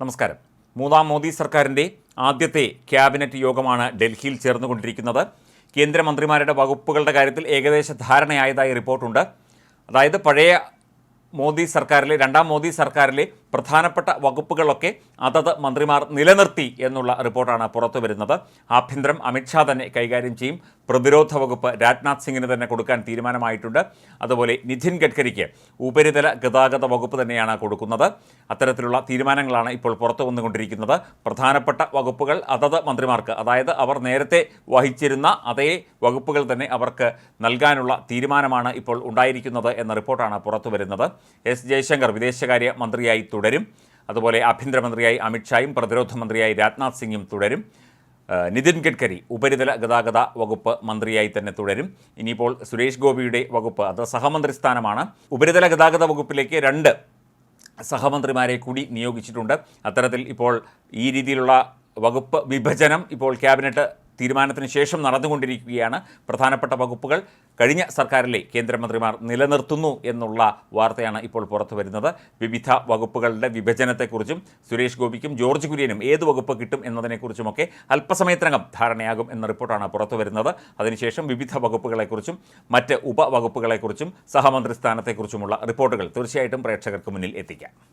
നമസ്കാരം. മൂന്നാം മോദി സർക്കാരിന്റെ ആദ്യത്തെ ക്യാബിനറ്റ് യോഗമാണ് ഡൽഹിയിൽ ചേർന്നുകൊണ്ടിരിക്കുന്നത്. കേന്ദ്രമന്ത്രിമാരുടെ വകുപ്പുകളുടെ കാര്യത്തിൽ ഏകദേശ ധാരണയായതായി റിപ്പോർട്ടുണ്ട്. അതായത് പഴയ മോദി സർക്കാരിലെ രണ്ടാം മോദി സർക്കാരിലെ പ്രധാനപ്പെട്ട വകുപ്പുകളൊക്കെ അതത് മന്ത്രിമാർ നിലനിർത്തി എന്നുള്ള റിപ്പോർട്ടാണ് പുറത്തു വരുന്നത്. ആഭ്യന്തരം അമിത്ഷാ തന്നെ കൈകാര്യം ചെയ്യും. പ്രതിരോധ വകുപ്പ് രാജ്നാഥ് സിംഗിന് തന്നെ കൊടുക്കാൻ തീരുമാനമായിട്ടുണ്ട്. അതുപോലെ നിധിൻ ഗഡ്കരിക്ക് ഉപരിതല ഗതാഗത വകുപ്പ് തന്നെയാണ് കൊടുക്കുന്നത്. അത്തരത്തിലുള്ള തീരുമാനങ്ങളാണ് ഇപ്പോൾ പുറത്തു വന്നുകൊണ്ടിരിക്കുന്നത്. പ്രധാനപ്പെട്ട വകുപ്പുകൾ അതത് മന്ത്രിമാർക്ക് അതായത് അവർ നേരത്തെ വഹിച്ചിരുന്ന അതേ വകുപ്പുകൾ തന്നെ അവർക്ക് നൽകാനുള്ള തീരുമാനമാണ് ഇപ്പോൾ ഉണ്ടായിരിക്കുന്നത് എന്ന റിപ്പോർട്ടാണ് പുറത്തു വരുന്നത്. എസ് ജയശങ്കർ വിദേശകാര്യ മന്ത്രിയായി തുടരും. അതുപോലെ ആഭ്യന്തരമന്ത്രിയായി അമിത്ഷായും പ്രതിരോധ മന്ത്രിയായി രാജ്നാഥ് സിംഗും തുടരും. നിതിൻ ഗഡ്കരി ഉപരിതല ഗതാഗത വകുപ്പ് മന്ത്രിയായി തന്നെ തുടരും. ഇനിയിപ്പോൾ സുരേഷ് ഗോപിയുടെ വകുപ്പ് അത് സഹമന്ത്രി സ്ഥാനമാണ് ഉപരിതല ഗതാഗത വകുപ്പിലേക്ക് രണ്ട് സഹമന്ത്രിമാരെ കൂടി നിയോഗിച്ചിട്ടുണ്ട്. അത്തരത്തിൽ ഇപ്പോൾ ഈ രീതിയിലുള്ള വകുപ്പ് വിഭജനം ഇപ്പോൾ ക്യാബിനറ്റ് തീരുമാനത്തിന് ശേഷം നടന്നുകൊണ്ടിരിക്കുകയാണ്. പ്രധാനപ്പെട്ട വകുപ്പുകൾ കഴിഞ്ഞ സർക്കാരിലെ കേന്ദ്രമന്ത്രിമാർ നിലനിർത്തുന്നു എന്നുള്ള വാർത്തയാണ് ഇപ്പോൾ പുറത്തു വരുന്നത്. വിവിധ വകുപ്പുകളുടെ വിഭജനത്തെക്കുറിച്ചും സുരേഷ് ഗോപിക്കും ജോർജ് കുര്യനും ഏത് വകുപ്പ് കിട്ടും എന്നതിനെക്കുറിച്ചുമൊക്കെ അല്പസമയത്തിനകം ധാരണയാകും എന്ന റിപ്പോർട്ടാണ് പുറത്തു വരുന്നത്. അതിനുശേഷം വിവിധ വകുപ്പുകളെക്കുറിച്ചും മറ്റ് ഉപവകുപ്പുകളെക്കുറിച്ചും സഹമന്ത്രി സ്ഥാനത്തെക്കുറിച്ചുമുള്ള റിപ്പോർട്ടുകൾ തീർച്ചയായിട്ടും പ്രേക്ഷകർക്ക് മുന്നിൽ എത്തിക്കാം.